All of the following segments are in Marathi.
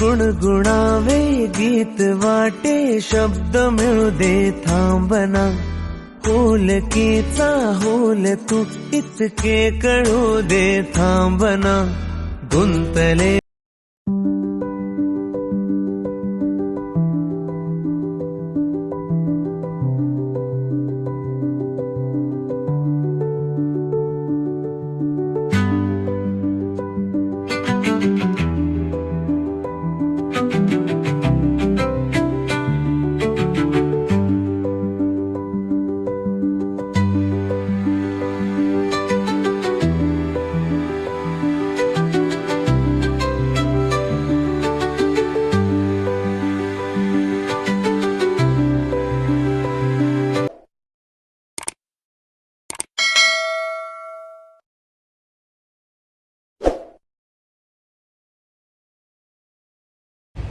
गुणगुणावे गीत वाटे शब्द मिळू दे थांबना होलकीचा होल तू इतके कळू दे थांबना. गुंतले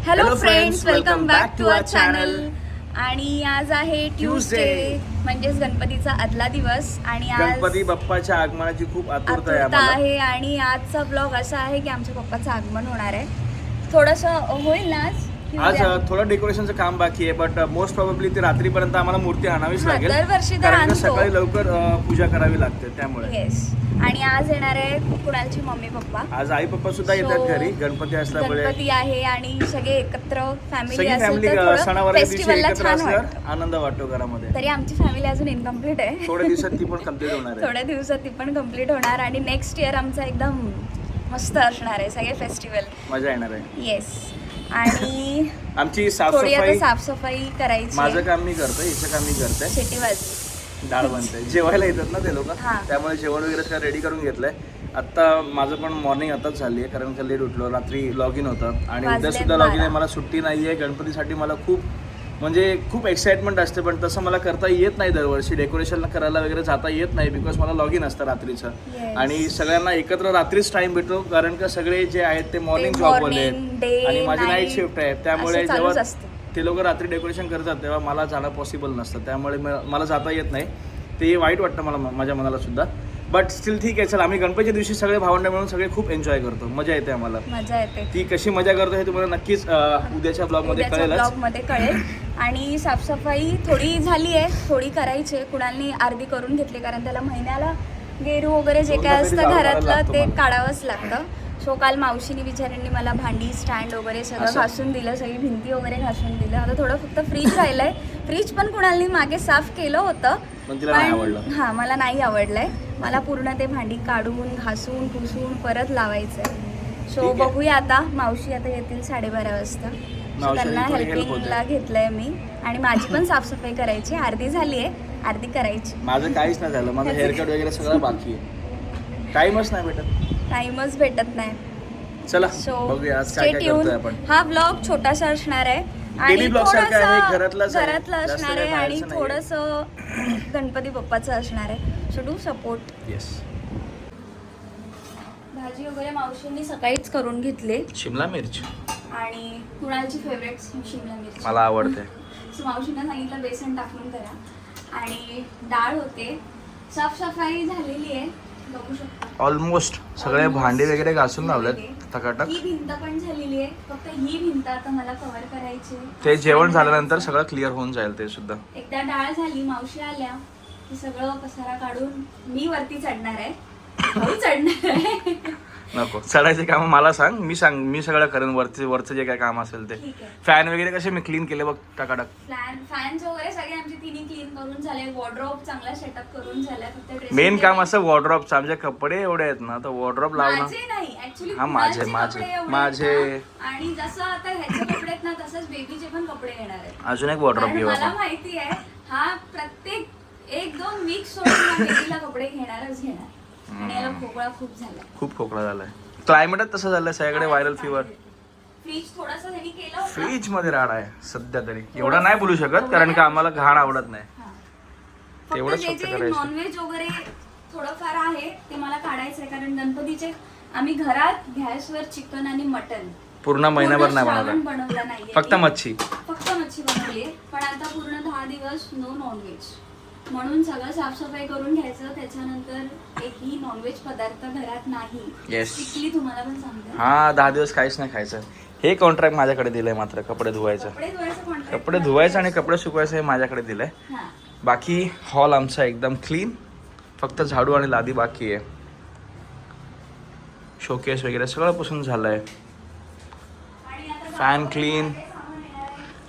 hello friends welcome back to our channel. आणि आज आहे ट्यूसडे Tuesday. म्हणजेच गणपतीचा आदला दिवस. आणि आज गणपती बाप्पाच्या आगमनाची खूप आतुरता आहे आतुरता आम्हाला. आहे आणि आजचा ब्लॉग असा आहे की आमच्या पप्पाचं आगमन होणार आहे. थोडस होईल ना आज? आज थोडं डेकोरेशनचं काम बाकी आहे बट मोस्ट प्रॉब्ली ती रात्रीपर्यंत आम्हाला मूर्ती आणावीच हा, लागेल. दरवर्षी तर कारण का आणतो. सकाळी लवकर अ, पूजा करावी लागते त्यामुळे. येस आणि आज येणार आहे कुणालची मम्मी पप्पा? आज आई पप्पा सुद्धा So, येतात घरी गणपती असल्यामुळे. गणपती आहे आणि सगळे एकत्र फॅमिली सगळी असेल फॅमिली तर थोडं सणावाराच्या दिवशी फेस्टिवलला एकत्र छान असल्यावर वाटतं. आनंद वाटतो घरामध्ये. तरी आमची फॅमिली अजून इनकम्प्लीट आहे. थोड्या दिवसात ती पण कंप्लीट होणार आहे. थोड्या दिवसात ती पण कंप्लीट होणार आणि नेक्स्ट इयर आमचा एकदम मस्त असणार आहे सगळे फेस्टिवल मजा येणार आहे. येस आणि आमची थोडी आता साफसफाई साफसफाई करायची माझं काम मी करतोय हिचं काम मी करतोय. डाळ बनते जेवायला येतात ना ते लोक. हा. त्यामुळे जेवण वगैरे सगळं रेडी करून घेतलंय. आता माझं पण मॉर्निंग आताच झाली आहे कारण का लेट उठलो. रात्री लॉग इन होतं. आणि उद्या वाजलेत सुद्धा लॉग इन आहे. बारा. मला सुट्टी नाही आहे गणपतीसाठी मला खूप म्हणजे खूप एक्साइटमेंट असते पण तसं मला करता येत नाही दरवर्षी. डेकोरेशन करायला वगैरे जाता येत नाही बिकॉज मला लॉग इन असतं रात्रीचं. Yes. आणि सगळ्यांना एकत्र रात्रीच टाइम भेटतो कारण का सगळे जे आहेत ते मॉर्निंग जॉबवाले morning, day, आणि माझी नाईट शिफ्ट आहे त्यामुळे जेव्हा. ते लोक रात्री डेकोरेशन करतात तेव्हा मला जाणं पॉसिबल नसतं. त्यामुळे मला जाता येत नाही. ते वाईट वाटतं मला माझ्या मनाला सुद्धा. बट स्टील ठीक आहे चल आम्ही गणपतीच्या दिवशी सगळे भावंड मिळून सगळे खूप एन्जॉय करतो. मजा येते आम्हाला. मजा येते. ती कशी मजा करतो हे तुम्हाला नक्कीच उद्याच्या ब्लॉगमध्ये कळेल. आणि साफसफाई थोडी झाली आहे थोडी करायची आहे. कुणालनी अर्धी करून घेतली कारण त्याला महिन्याला गेरू वगैरे जे काय असतं घरातलं ते. काढावंच लागतं. सो काल मावशीनी बिचाऱ्यांनी मला भांडी स्टँड वगैरे सगळं? घासून दिलं सगळी भिंती वगैरे घासून दिलं. आता थोडं फक्त फ्रीज राहिलंय. फ्रीज पण कुणालनी मागे साफ केलं होतं. पण. हा मला नाही आवडलंय. मला पूर्ण ते भांडी काढून घासून पुसून परत लावायचंय. सो. बघूया आता. मावशी आता येतील साडेबारा वाजता. So त्यांना. हेल्पिंगला घेतलंय मी. आणि माझी पण साफसफाई करायची. अर्धी झाली आहे अर्धी करायची. माझं काहीच नाही झालं. माझं हेअरकट वगैरे सगळं बाकी आहे. टाईमच नाही भेटत. टाइमच भेटत नाही. चला सो बघूया आज काय काय करतोय आपण. हा ब्लॉग छोटासा असणार आहे. Daily vlog सारखा आहे, थोडंसं घरातलाच आहे. घरातलं जास्त असणार आहे आणि बाहेरचं नाहीये. थोडस गणपती बाप्पाचं असणार आहे. सो डू सपोर्ट येस भाजी वगैरे मावशींनी सकाळीच करून घेतले. शिमला मिरची. आणि कुणालची फेवरेट शिमला मिरची. मला आवडते. सो मावशीनं सांगितलं बेसन टाकून करा. आणि डाळ होते. साफसफाई झालेली आहे. बघू शकता. ऑलमोस्ट सगळे Almost भांडी वगैरे घासून लावलेत आहे. टकाटक ही भिंत पण झालेली आहे. फक्त ही भिंत आता मला कव्हर करायची आहे. ते जेवण झाल्यानंतर सगळं क्लिअर होऊन जाईल ते सुद्धा. एकदा डाळ झाली मावशी आल्या. की सगळं पसारा काढून मी वरती चढणार आहे. भाऊ चढणार आहे. नको. चढायचे काम मला सांग मी सांग मी सगळं करेन वरचे वरचं जे काय काम असेल ते. ठीक आहे. फॅन वगैरे कसे मी क्लीन केले बघ टकाटक. फॅन फॅन्स वगैरे सगळे आमचे तिन्ही क्लीन करून झाले. वॉर्ड्रॉप चांगला सेटअप करून फक्त dressing मेन काम table- असं वॉर्ड्रॉपचं आमचे कपडे एवढे आहेत ना तर वॉर्ड्रॉप लावणं. माझे नाही ऍक्च्युली हा, माझे, माझे, माझे. आणि जसं आता ह्याचे कपडे आहेत ना तसंच बेबीचे पण कपडे येणार आहेत. अजून एक वॉर्ड्रॉप कारण घेऊ मला आपण. माहिती आहे हा प्रत्येक एक दोन वीक सोडून बेबीला कपडे घेणारच घेणार. आणि याला खोकळा खूप झाला खूप खोकला झालाय. क्लायमेटच तसं झालंय सगळीकडे व्हायरल फिवर फ्रीज थोडासा त्यांनी केलं होतं. फ्रीजमध्ये राड आहे सध्या तरी. एवढं नाही बोलू शकत कारण का आम्हाला घाण आवडत नाही. हा. तेवढंच फक्त जे फक्त जे करायचं. नॉनव्हेज वगैरे थोडंफार आहे ते मला काढायचं आहे कारण गणपतीचे आम्ही घरात गॅसवर चिकन आणि मटन पूर्ण महिनाभर नाही बनवलं. बनवला नाहीये. फक्त. मच्छी. फक्त मच्छी बनवली पण आता पूर्ण दहा दिवस नो नॉनव्हेज म्हणून सगळं साफसफाई करून घ्यायचं त्याच्यानंतर एकही नॉनव्हेज पदार्थ घरात नाही. Yes. तुम्हाला पण सांगते. हा दहा दिवस काहीच नाही खायचं. हे कॉन्ट्रॅक्ट माझ्याकडे दिलंय मात्र कपडे धुवायचं. कपडे धुवायचं contract कपडे धुवायचं आणि कपडे सुकवायचं हे माझ्याकडे दिलंय. हा. बाकी हॉल आमचा एकदम क्लीन फक्त झाडू आणि लादी बाकी आहे. शोकेस वगैरे सगळं पुसून झालंय. आणि आता फॅन क्लीन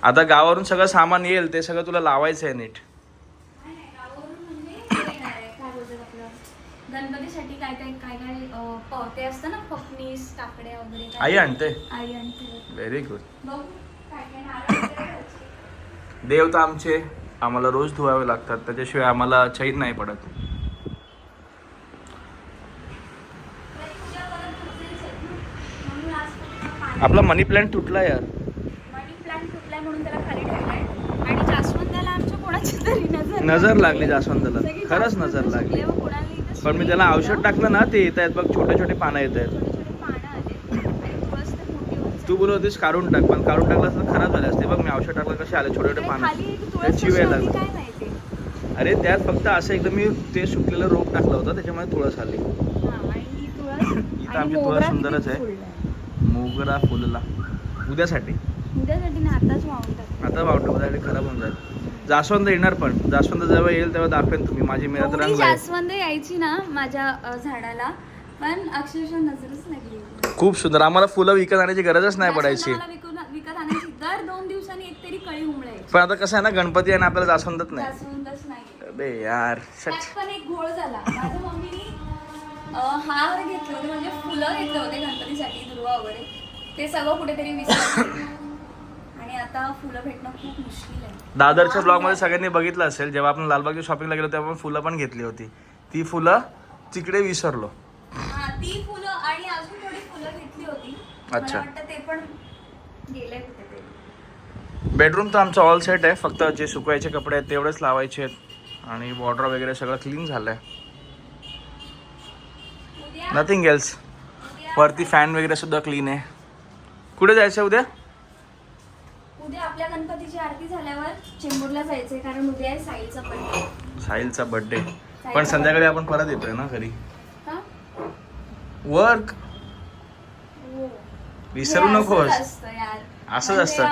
आता गावावरून सगळं सामान येईल ते सगळं तुला लावायचं आहे नीट काय नाही, गावावरून म्हणजे हे येणार आहे, काय बोलतात आपलं, गणपतीसाठी काय काय काय काय अं, प- ते असतं ना फकनीस काकड्या वगैरे काय- आई आणते. आई आणते. व्हेरी गुड बघू काय काय नारळ वगैरे घ्यायचे. देव तर आमचे आम्हाला रोज धुवावे लागतात त्याच्याशिवाय आम्हाला चैन नाही पडत. तरी उद्या परत दुसरीच आहेत ना. म्हणून आज फक्त पाणी- आपला मनी प्लॅन्ट तुटला यार. मनी प्लांट तुटलाय म्हणून त्याला खाली ठेवलाय. आणि जास्वंदाला आमच्या कोणाची तरी नजर नजर लागली. जास्वंदाला. सगळी खरंच जास्वंद नजर लागली. पण मी त्याला औषध. टाकलं ना ते येत आहेत. बघ छोटे छोटे पानं येत आहेत. तू बोलत होतीस काढून टाक पण काढून टाकलं असतं खराब झाले असते. बघ मी औषध टाकलं कसे आले छोटे छोटे. पानं. कशी यायला लागला. अरे त्यात फक्त असं एकदम मी ते सुकलेलं रोप टाकलं होतं त्याच्यामुळे तुळस आली. इथं आमची तुळस सुंदरच आहे. मोगरा फुलला. उद्यासाठी. उद्यासाठी ना आताच वाहून आता वाटतं उद्यासाठी खराब होऊन जाईल. जास्वंद येणार पण. जास्वंद जेव्हा येईल तेव्हा दाखवेन तुम्ही. माझी मेहनत एवढी रंग आहे जास्वंद यायची ना माझ्या झाडाला. पण अक्षरशः नजरच लागली. खूप सुंदर. आम्हाला फुलं विकत आणायची गरजच नाही पडायची. विकत आणायची. दर दोन दिवसांनी एक तरी कळी उमळायची पण आता कसं आहे ना गणपती आणि आपल्याला जास्वंदच नाही. जास्वंदच नाही. अबे यार शट त्यात पण एक घोळ झाला. माझ्या मम्मीने हार घेतले होते. म्हणजे फुलं घेतले होते गणपतीसाठी दुर्वा वगैरे. ते सगळं कुठेतरी विसरले. आणि आता फुलं भेटणं खूप मुश्किल आहे. दादरच्या ब्लॉगमध्ये सगळ्यांनी बघितलं असेल जेव्हा आपण लालबागच्या शॉपिंगला गेलो तेव्हा आपण फुलं पण घेतली होती. ती फुलं तिकडे विसरलो. हा ती फुलं आणि अजून थोडी फुलं घेतली होती. अच्छा. मला वाटतं ते पण गेले कुठेतरी बेडरूम तर आमचं ऑल सेट आहे फक्त जे सुकवायचे कपडे आहेत तेवढेच लावायचे आहेत. आणि वॉर्डर वगैरे सगळं क्लीन झालंय. उद्या नथिंग एल्स उद्या वरती फॅन वगैरे सुद्धा क्लीन आहे. कुठे जायचं उद्या उद्या? गणपतीची आरती झाल्यावर चेंबूरला जायचंय कारण उद्या आहे पण साहिलचा बर्थडे पण संध्याकाळी आपण परत येतोय ना घरी? वर्क हो. विसरू नकोस. असंच म्हणजे असतं.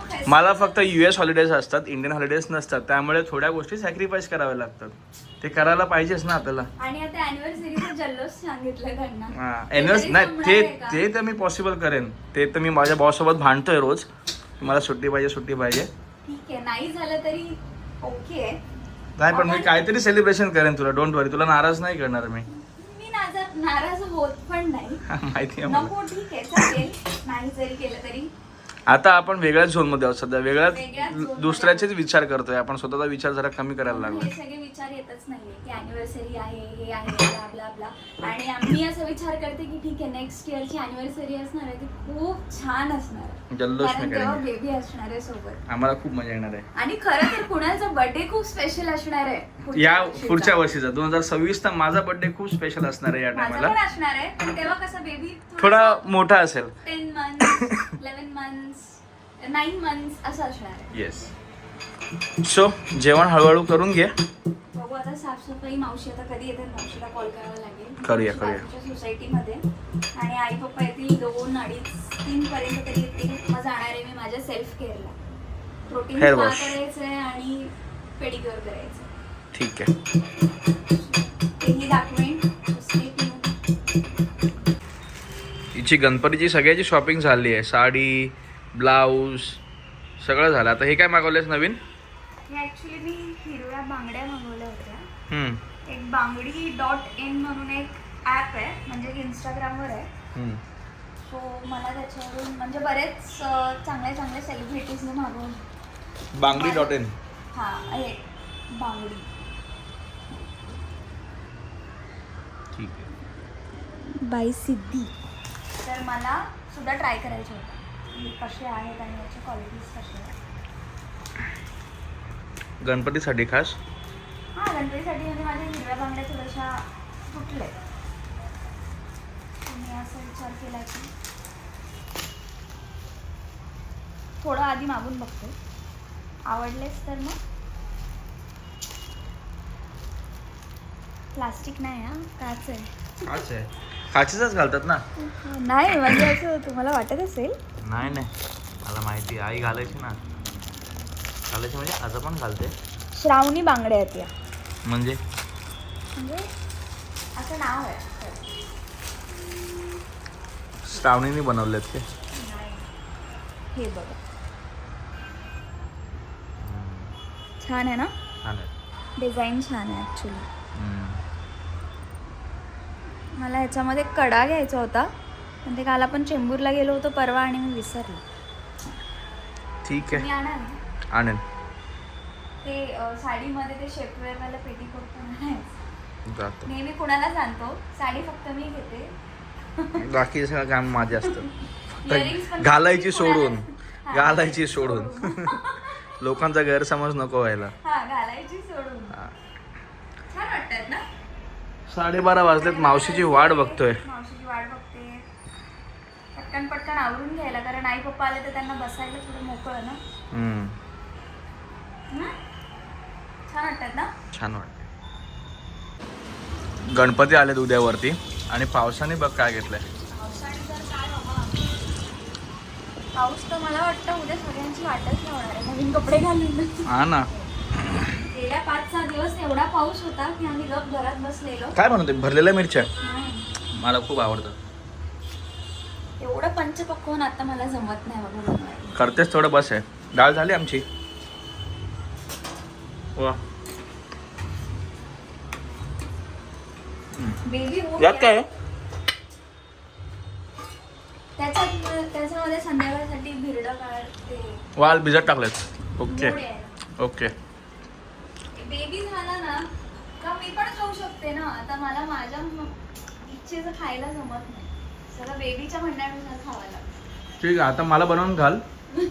festival- मला फक्त यू एस हॉलिडेज असतात इंडियन हॉलिडेज नसतात. त्यामुळे थोड्या गोष्टी सॅक्रिफाईस कराव्या लागतात. ते करायला पाहिजेच ना आपल्याला. हा, नाही ते? ते तर मी पॉसिबल करेन. ते तर मी माझ्या बॉस सोबत भांडतोय रोज. मला सुट्टी पाहिजे सुट्टी पाहिजे. ठीक आहे नाही झालं तरी ओके. नाही पण मी काहीतरी सेलिब्रेशन करेन तुला डोंट वरी तुला नाराज नाही करणार मी. मी नाराज होत पण नाही. माहिती आहे नको ठीक आहे चालेल. नाही जरी केलं तरी. आता आपण वेगळ्याच झोनमध्ये आहोत सध्या. वेगळ्याच दुसऱ्याचेच विचार करतोय आपण. स्वतःचा विचार जरा कमी करायला हे लागलो. सगळे विचार येतच नाहीये. की अॅनिव्हर्सरी आहे हे आहे ब्ला ब्ला ब्ला आणि असा विचार करते की ठीक आहे नेक्स्ट इयरची अॅनिव्हर्सरी असणार आहे ती खूप छान असणार आहे. जल्लोष कारण नाही तेव्हा करेन बेबी असणार आहे सोबत. आम्हाला खूप मजा येणार आहे. आणि खरं तर कुणाचा बर्थडे खूप स्पेशल असणार आहे पुढच्या या वर्षीचा. पुढच्या वर्षीचा. दोन हजार सव्वीस तर माझा बर्थडे खूप स्पेशल असणार आहे या माझा टायमाला असणार आहे. पण तेव्हा कसं बेबी थोडा मोठा असेल. Ten months eleven months nine months असं असणार आहे. येस सो जेवण हळूहळू करून घे. बघू आता साफसफाई मावशी आता कधी येतात मावशीला कॉल करावा लागेल. करूया, करूया. सोसायटीमध्ये आणि आई पप्पा येतील दोन अडीच तीन पर्यंत तरी येतील मग जाणार आहे मी माझ्या सेल्फ केअरला प्रोटीन Hair wash. करायचं आहे आणि पेडिक्युअर करायचं ठीक आहे. तेही दाखवेन. Stay tuned. हिची गणपतीची सगळ्याची शॉपिंग झाली आहे. साडी ब्लाऊज सगळं झालं. आता हे काय मागवलेस नवीन? हे ॲक्च्युली मी हिरव्या बांगड्या मागवल्या होत्या. हम्म, एक बांगडी डॉट इन म्हणून एक ॲप आहे म्हणजे इंस्टाग्रामवर आहे. हम्म. सो मला त्याच्यावरून म्हणजे बरेच अं, चांगले चांगले सेलिब्रिटीजने मागवून. बांगडी डॉट इन हा आहे बांगडी. ठीक आहे. बाई सिद्धी. तर मला सुद्धा ट्राय करायचे होतं. की कसे आहेत आणि याच्या क्वालिटीज कसे आहेत? गणपतीसाठी खास? हां गणपतीसाठी म्हणजे माझ्या हिरव्या बांगड्या थोड्याशा तुटल्या मी असा विचार केला की थोडं आधी मागून बघते. आवडलेच तर मग. प्लास्टिक नाही हा? काच आहे. खास आहे. काचेचाच घालतात ना? नाही म्हणजे असं तुम्हाला वाटत असेल. नाही नाही. मला माहिती आहे. आई घालायची ना. घालायची म्हणजे आज पण घालते. श्रावणी बांगड्या आहेत या. म्हणजे? म्हणजे असं नाव आहे. श्रावणीने बनवलेत ते. हे बघा. छान आहे ना? छान आहे. डिझाईन छान आहे ॲक्च्युली. मला ह्याच्यामध्ये कडा घ्यायचा होता. पण ते काल आपण चेंबूरला गेलो होतो परवा आणि मी विसरले. ठीक आहे. आणेन ते साडीमध्ये ते शेपवेअरवाला आणायचं. जातो. नेहमी कुणालाच आणतो साडी फक्त मी घेते. बाकी सगळं काम माझे असतं. घालायची कुणाला- सोडून. घालायची सोडून. लोकांचा गैरसमज नको व्हायला हा घालायची सोडून हा. छान वाटतात ना साडेबारा वाजलेत. मावशीची वाट बघतोय. मावशीची वाट बघते. पटकन पटकन आवरून घ्यायला कारण आई पप्पा आले तर त्यांना बसायला थोडं मोकळं ना? हम्म. हं? छान वाटतात ना? छान वाटते गणपती आलेत उद्यावरती. आणि पावसाने बघ काय घेतलंय. पावसाळी तर काय बाबा? पाऊस तर मला वाटतं उद्या सगळ्यांची वाटच लावणार आहे. नवीन कपडे घालून. हा ना. गेल्या पाच सहा दिवस एवढा पाऊस होता की आम्ही गप घरात बसलेलो. काय म्हणते भरलेल्या मिरच्या. मला खूप आवडतं एवढं पंचपक्वान आता मला जमत नाही बाबा बनवायला. करतेच थोडं बस आहे. डाळ झाली आमची. वा. बेबी हो यात काय? आहे? त्याच्यात त्याच्यामध्ये संध्याकाळसाठी भिरडं काढ ते वाल भिजत टाकलेत. ओके. ओके. बेबी झाला ना का मी पण खाऊ शकते ना? आता मला माझ्या इच्छेचं खायला जमत नाही. सगळं बेबीच्या म्हणण्यानुसार खावं लागतं. ठीक आहे आता मला बनवून घाल.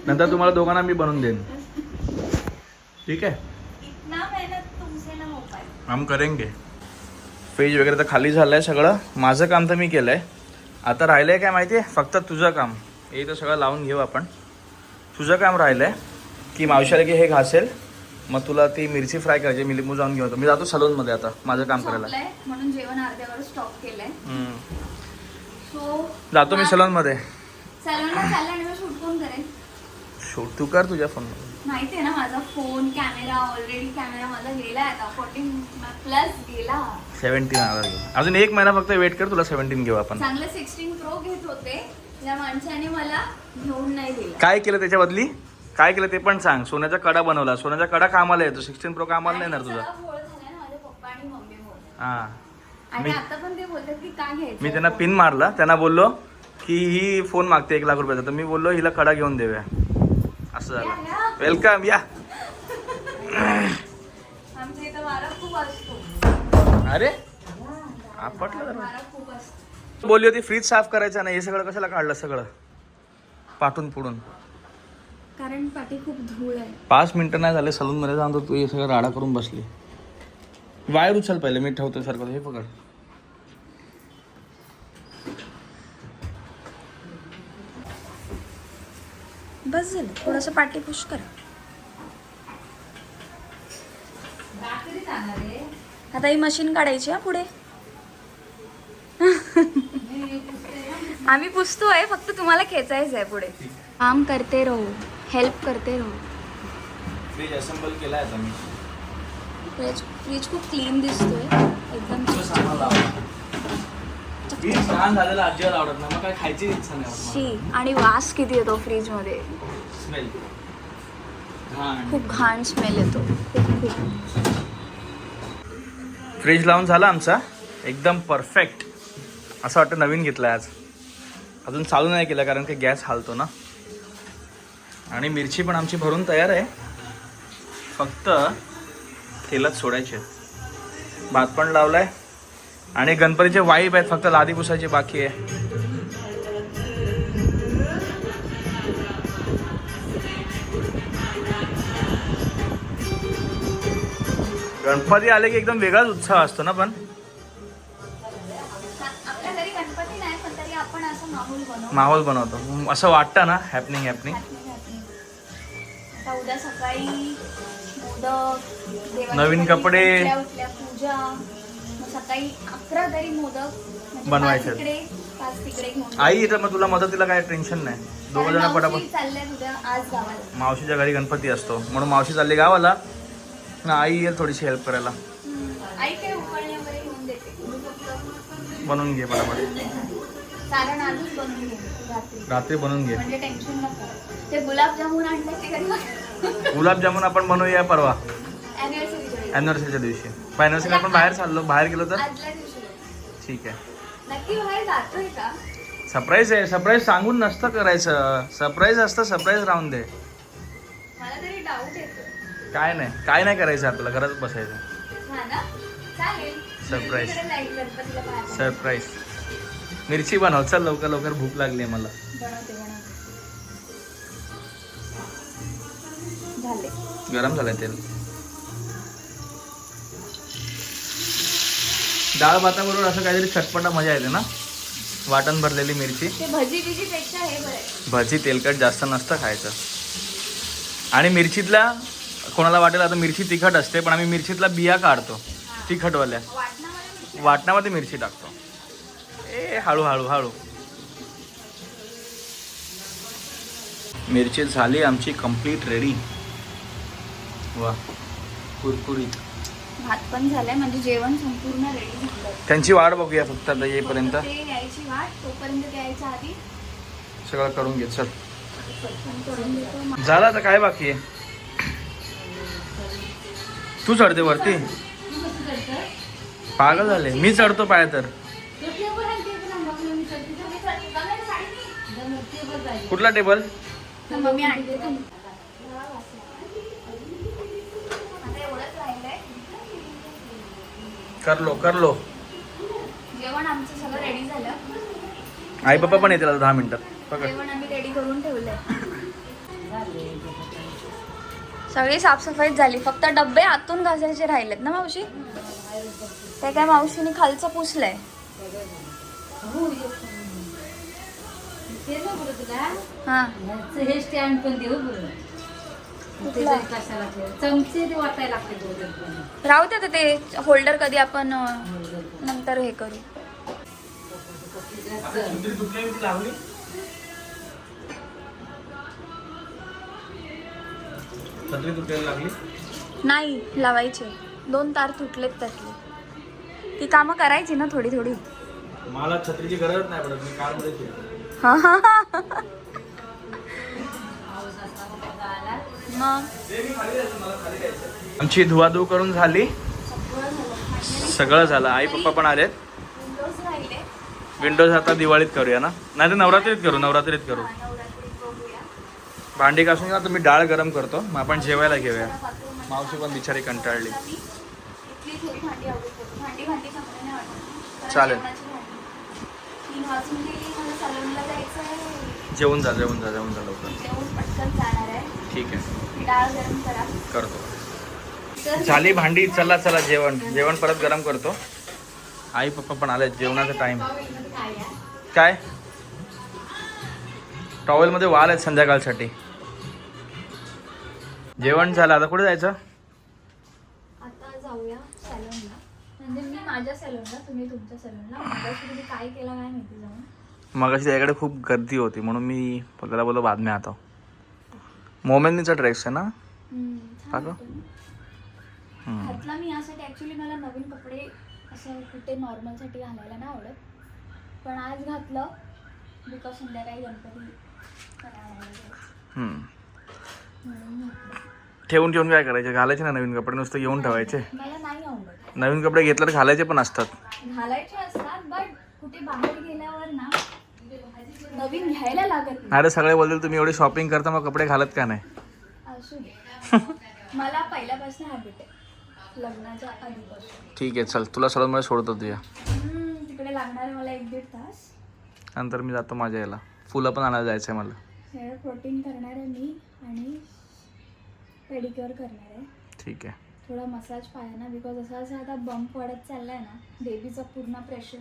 नंतर तुम्हाला दोघांना मी बनवून देईन. ठीक आहे? इतना मेहनत तुमसे ना हो हम करेंगे. पेज वगैरे तर खाली झालं आहे सगळं. माझं काम तर मी केलं आहे आता राहिलं आहे काय माहिती आहे फक्त तुझं काम. हे तर सगळं लावून घेऊ आपण. तुझं काम राहिलं आहे की मावशाला की हे घासेल. मग तुला ती मिरची फ्राय करायची मी लिंबू जाऊन घेऊन येतो. मी जातो सलूनमध्ये आता माझं काम करायला. संपलंय म्हणून जेवण अर्ध्यावर स्टॉप केलंय. हम्म. सो जातो मी सलूनमध्ये. सलूनला चालला आणि मग शूट कोण करेल शूट तू कर तुझ्या फोन माहितीये ना माझा फोन कॅमेरा ऑलरेडी कॅमेरा माझा गेला आता. फोर्टीन प्लस गेला. सेवन्टीन आवर अजून एक महिना फक्त वेट कर तुला सेवन्टीन घेऊ आपण. चांगलं सिक्स्टीन प्रो घेत होते. या माणसाने मला घेऊन नाही दिला. काय केलं त्याच्या बदली? काय केलं ते पण सांग. सोन्याचा कडा बनवला. सोन्याचा कडा कामाला येतो. सिक्स्टीन प्रो कामाला नाही येणार तुझा. हा. मी- मी त्यांना पिन मारला. त्यांना बोललो की ही फोन मागते एक लाख रुपयाचा. तर मी बोललो हिला कडा घेऊन देऊया. असं झालं. वेलकम या. अरे? आपटलं बोलली होती फ्रीज साफ करायचा नाही. हे सगळं कशाला काढलं सगळं? पाठून पुढून. कारण पाठी खूप धूळ आहे. पाच मिनिटं नाही झाले सलून मध्ये जाऊन तू हे सगळं राडा करून बसली. वायर उचल पहिले मी ठेवतो सारखं हे पकड. बस झालं थोडंसं पाठी पुश करा. आता ही मशीन काढायची हा पुढे. आम्ही पुसतोय फक्त तुम्हाला खेचायचं आहे पुढे. काम करते राहू. हेल्प करते राहू. फ्रीज असेंबल केला आहे मी. फ्रीज फ्रीज खूप क्लीन दिसतोय. एकदम फ्रीज छान झालेला अजिबात आवडत नाही. मग काय खायची इच्छा नाही शी आणि वास किती येतो फ्रीजमध्ये स्मेल खूप घाण स्मेल येतो. फ्रीज लावून झाला आमचा. एकदम परफेक्ट असं वाटतं नवीन घेतलं आज. अजून चालू नाही केलं कारण की गॅस हालतो ना. आणि मिरची पण आमची भरून तयार आहे. फक्त तेलात सोडायचे. भात पण लावलाय. आणि गणपतीचे वाईब आहेत फक्त लादी पुसायची बाकी आहे. गणपती आले की एकदम वेगळाच उत्साह असतो ना पण? माहोल बनवतो. असं वाटतं ना? हॅपनिंग हॅपनिंग आता उद्या सकाळी मोदक नवीन कपडे. उठल्या उठल्या पूजा मग सकाळी अकरा तरी मोदक म्हणजे बनवायचे. पाच इकडे पाच तिकडे घेऊन आई येतं मग तुला मदतीला काय टेन्शन नाही. दोघं जण कारण पटापट. मावशी चालल्या उद्या आज गावाला. मावशीच्या घरी गणपती असतो. म्हणून मावशी चालली गावाला. ना आई येईल थोडीशी हेल्प करायला. आई काय उकळणे वगैरे घेऊन देते. मी फक्त बनवून घे पटापट. आजच बनवून रात्री. बनवून घे. म्हणजे टेन्शन नको. ते गुलाबजामुन आणले ते गुलाबजामुन आपण बनवूया परवा. अॅनिव्हर्सरी अॅनिव्हर्सरीच्या दिवशी. अॅनिव्हर्सरी आपण बाहेर चाललो. बाहेर गेलो तर? ठीक आहे. नक्की बाहेर जातोय का? सरप्राईज आहे. सरप्राईज सांगून नसतं करायचं. सरप्राईज असतं सरप्राईज राहून दे. काय नाही. काय नाही करायचं आपल्याला. घरात बसायचं. पाहायला. सरप्राईज मिरची बनव. चल लवकर लवकर भूक लागली आहे मला. गरम झालंय तेल. डाळ भाताबरोबर असं काहीतरी चटपटा मजा येते ना? वाटण भरलेली मिरची. ते भजी हे तेलकट जास्त नसतं खायचं. आणि मिरचीतल्या कोणाला वाटेल आता मिरची तिखट असते पण आम्ही मिरचीतला बिया काढतो. तिखटवाल्या. वाटणामध्ये मिरची टाकतो. ए हळू. हळू हळू मिरची झाली आमची कंप्लीट रेडी वा कुरकुरीत. भात पण झालाय म्हणजे जेवण संपूर्ण रेडी झालं. त्यांची वाट बघूया फक्त आता येईपर्यंत. ते यायची वाट तोपर्यंत ते यायच्या आधी. सगळं करून घे चल. पटकन करून देतो. झालं आता काय बाकी आहे? तू चढते वरती? पागल झाले. मी चढतो पाय तर. कुठला टेबल करलो करलो. जेवण आमचं सगळं रेडी झालं. आई पप्पा पण येतील दहा मिनिटात पकड. जेवण आम्ही रेडी करून ठेवलंय. सगळी साफसफाई झाली. फक्त डब्बे आतून घासायचे राहिलेत ना मावशी? ते काय मावशीने खालचं पुसलंय. हा हे. स्टँड पण देऊ बरं. ते जरी कशाला ठेव. चमचे ते वाटायला लागते दोघं पण राहू दे आता ते होल्डर कधी आपण अं, नंतर हे करू. छत्री तुटायला लागली? नाही लावायचे. दोन तार तुटलेत त्यातले. ती कामं करायची ना थोडी थोडी. मला छत्रीची गरज नाही पडत मी कारमध्ये आमची धुवाधुव करून झाली. सगळं झालं. आई पप्पा पण आलेत. विंडोज आता दिवाळीत करूया ना? नाही तर नवरात्रीत करू नवरात्रीत करू. भांडी घासून आता मी डाळ गरम करतो. मग आपण जेवायला घेऊया. मावशी पण बिचारी कंटाळली. चालेल. जेवणाची भांडी. तीन वाजून गेली मला सलूनला जायचं आहे. जेवून जा जेवून जा जेवून जा लवकर. जेवण पटकन जाणार आहे. ठीक आहे. डाळ गरम करा. करतो. तर झाली भांडी चला चला जेवण. जेवण परत गरम करतो. आई पप्पा पण आले जेवणाचा टाइम काय? टॉवेलमध्ये वाल आहेत संध्याकाळसाठी. जेवण झालं. आता कुठे जायचं? आता जाऊया म्हणजे मी माझ्या सॅलूनला तुम्ही तुमच्या सॅलूनला माझ्याशी तुम्ही काय केलं काय माहिती जाऊन मग त्याच्याकडे खूप गर्दी होती म्हणून मी त्याला बोललो बाद में आता मोमेंटनीचा ड्रेस आहे ना हम्म, छान का गं? वाटतं ना. हम्म. घातला मी यासाठी ॲक्च्युली मला नवीन कपडे असं कुठे नॉर्मलसाठी घालायला नाही आवडत पण आज घातलं बिकॉज संध्याकाळी गणपती करायला लागले. हम्म. म्हणून घातलं. ठेवून ठेवून काय करायचे घालायचे ना नवीन कपडे नुसतं घेऊन ठेवायचे मला नाही नवीन कपडे घेतल्यावर घालायचे पण असतात. घालायचे असतात बट कुठे बाहेर गेल्यावर ना नवीन घ्यायला लागत नाही. अरे सगळे बोलतील तुम्ही एवढी शॉपिंग करता मग कपडे घालत का नाही? असू दे. मला पहिल्यापासून हॅबिट आहे लग्नाच्या आधीपासून. ठीक आहे चल तुला सलूनमध्ये सोडतो तुझ्या हम्म, तिकडे लागणार मला एक दीड तास. नंतर मी जातो माझ्या याला. फुलं पण आणायला जायचं आहे मला. हेअर प्रोटीन करणार आहे मी आणि पेडिक्युअर करणार आहे. ठीक आहे. थोडा मसाज पायांना बिकॉज असं असं आता बंप वाढत चाललाय ना बेबीचा पूर्ण प्रेशर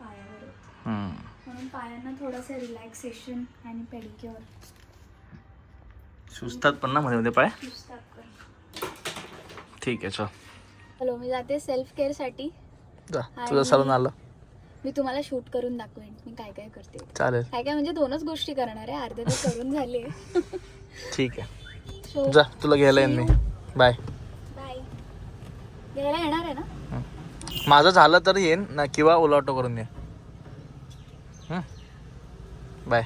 पायावर. म्हणून पायांना थोडंसं रिलॅक्सेशन आणि पेडिक्युअर सुचतात पण ना मध्ये मध्ये पाय ठीक आहे चल. हॅलो मी जाते सेल्फ केअरसाठी जा आणि- तुझं सलून आलं. मी तुम्हाला शूट करून दाखवेन मी काय काय करते. चालेल. काय काय म्हणजे दोनच गोष्टी करणार आहे अर्धे तर करून झाले. ठीक आहे. सो जा तुला घ्यायला येईन मी. बाय घ्यायला येणार आहे ना? माझं झालं तर येईन ना किंवा ओला ऑटो करून ये बाय.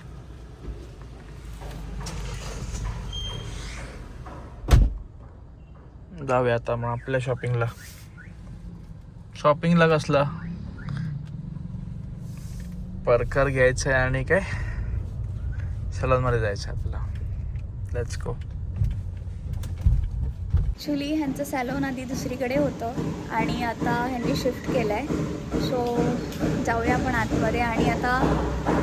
जाऊया आता मग आपल्या शॉपिंगला. शॉपिंगला कसला? परकर घ्यायचं आहे आणि काय? सलूनमध्ये जायचं आहे आपल्याला. लेट्स गो ॲक्च्युली ह्यांचं सॅलोन आधी दुसरीकडे होतं आणि आता ह्यांनी शिफ्ट केलं आहे सो जाऊया आपण आतमध्ये आणि आता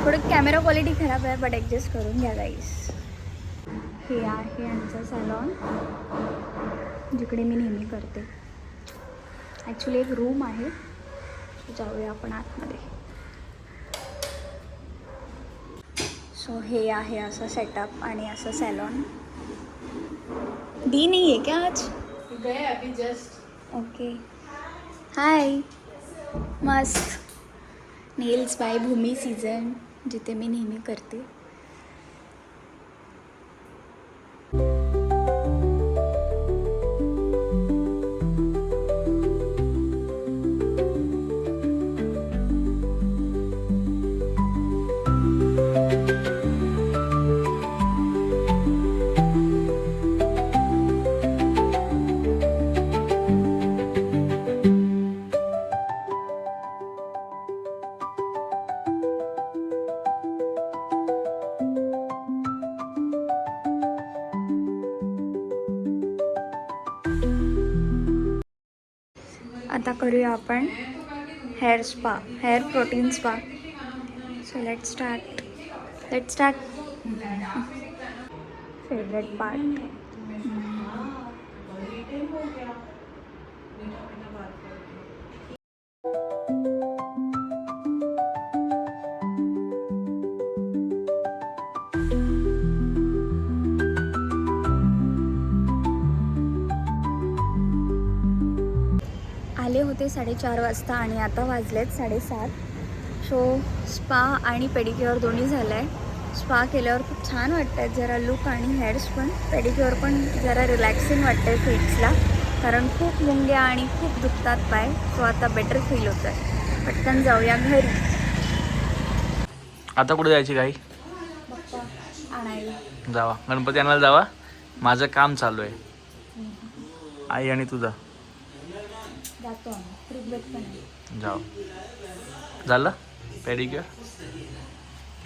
थोडं कॅमेरा क्वालिटी खराब आहे बट ॲडजस्ट करून घ्या गाईस हे आहे यांचं सॅलॉन जिकडे मी नेहमी करते. ॲक्च्युली एक रूम आहे. जाऊया आपण आतमध्ये. सो हे आहे असं सेटअप आणि असं सॅलॉन दी नहीं है क्या आज? गए अभी जस्ट ओके हाय मस्त. नेल्स बाय भूमी सीज़न जिथे मी नेहमी करते। करूया आपण hair spa hair protein spa so let start let start favourite part होते साडेचार वाजता आणि आता वाजलेत साडेसात. सो स्पा आणि पेडिक्युअर दोन्ही झालं आहे स्पा केल्यावर खूप छान वाटत आहेत जरा लुक आणि हेअर्स पण. पेडिक्युअर पण जरा रिलॅक्सिंग वाटतं आहे फीट्सला कारण खूप मुंग्या आणि खूप दुखतात पाय सो आता बेटर फील होतं आहे पटकन जाऊया घरी. आता कुठे जायची काही आणायला. जावा. गणपती आणायला जावा. माझं काम चालू आहे. आई आणि तुझा जातो आम्ही ऋग्वेद पण आहे जाओ. झालं? पेडिक्युअर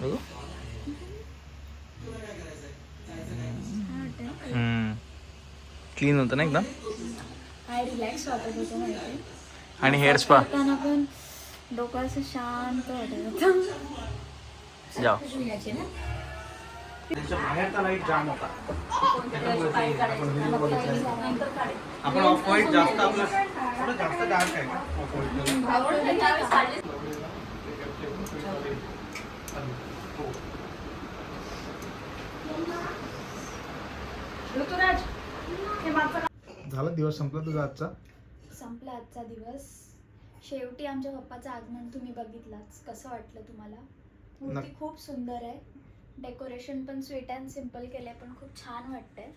बघू. क्लीन होतं ना एकदम? आणि हेअर स्पा पण डोकं असं शांत वाटत होतं. जाओ. याचे ना? बाहेरचा लाइट जाम होता. आपण ऑफ व्हाईट जास्त आपलं थोडं जास्त डार्क आहे झाला दिवस संपला तुझा आजचा? संपला आजचा दिवस. शेवटी आमच्या पप्पाचं आगमन तुम्ही बघितलाच. कसं वाटलं तुम्हाला? मूर्ती खूप सुंदर आहे. डेकोरेशन पण स्वीट अँड सिंपल केलं आहे पण खूप छान वाटतंय.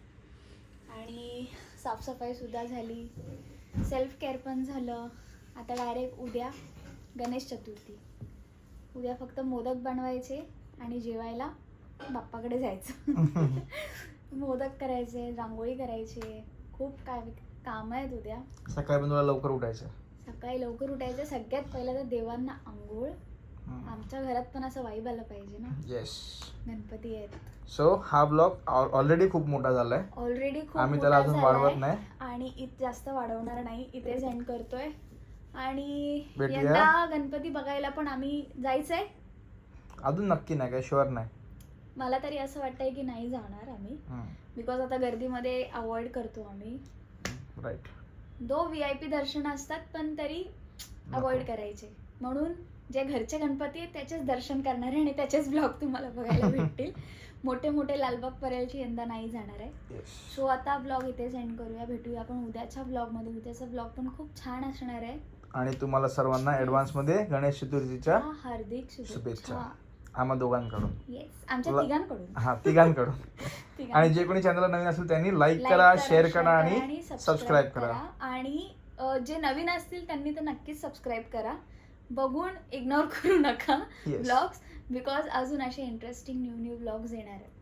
आणि साफसफाई सुद्धा झाली. सेल्फ केअर पण झालं. आता डायरेक्ट उद्या गणेश चतुर्थी. उद्या फक्त मोदक बनवायचे आणि जेवायला बाप्पाकडे जायचं. मोदक करायचे रांगोळी करायची. खूप काय कामं आहेत उद्या. सकाळी पण तुला लवकर उठायचं. सकाळी लवकर उठायचं. सगळ्यात पहिलं तर देवांना आंघोळ. आमच्या घरात पण असं वाईब आलं पाहिजे ना. येस गणपती आहेत. सो हा ब्लॉग ऑलरेडी खूप मोठा झालाय. ऑलरेडी खूप आम्ही त्याला अजून वाढवत नाही. आणि इत जास्त वाढवणार नाही. इथेच एंड करतोय. आणि भेटूया. यंदा गणपती बघायला पण आम्ही जायचंय. अजून नक्की नाही काय शुअर नाही. मला तरी असं वाटतंय की नाही जाणार आम्ही. बिकॉज आता गर्दीमध्ये अवॉइड करतो आम्ही. राईट दो व्ही आय पी दर्शन असतात पण तरी अवॉइड करायचे. म्हणून जे घरचे गणपती आहेत त्याचेच दर्शन करणारे आणि त्याचेच ब्लॉग तुम्हाला बघायला भेटतील. मोठे मोठे लालबाग परेलची यंदा नाही जाणार आहे. सो आता ब्लॉग इथे सेंड करूया भेटूया आपण उद्याच्या ब्लॉगमध्ये उद्याचा ब्लॉग पण खूप छान असणार आहे. आणि तुम्हाला सर्वांना ॲडव्हान्समध्ये गणेश चतुर्थीच्या हार्दिक शुभेच्छा. आम्हा दोघांकडून. येस आमच्या तिघांकडून. हा तिघांकडून. आणि जे कोणी चॅनलला नवीन असेल त्यांनी लाईक करा शेअर करा आणि सबस्क्राईब करा. आणि जे नवीन असतील त्यांनी तर नक्कीच सबस्क्राईब करा. बघून इग्नोर करू नका. ब्लॉग्स बिकॉज अजून असे इंटरेस्टिंग न्यू न्यू ब्लॉग्स येणार आहेत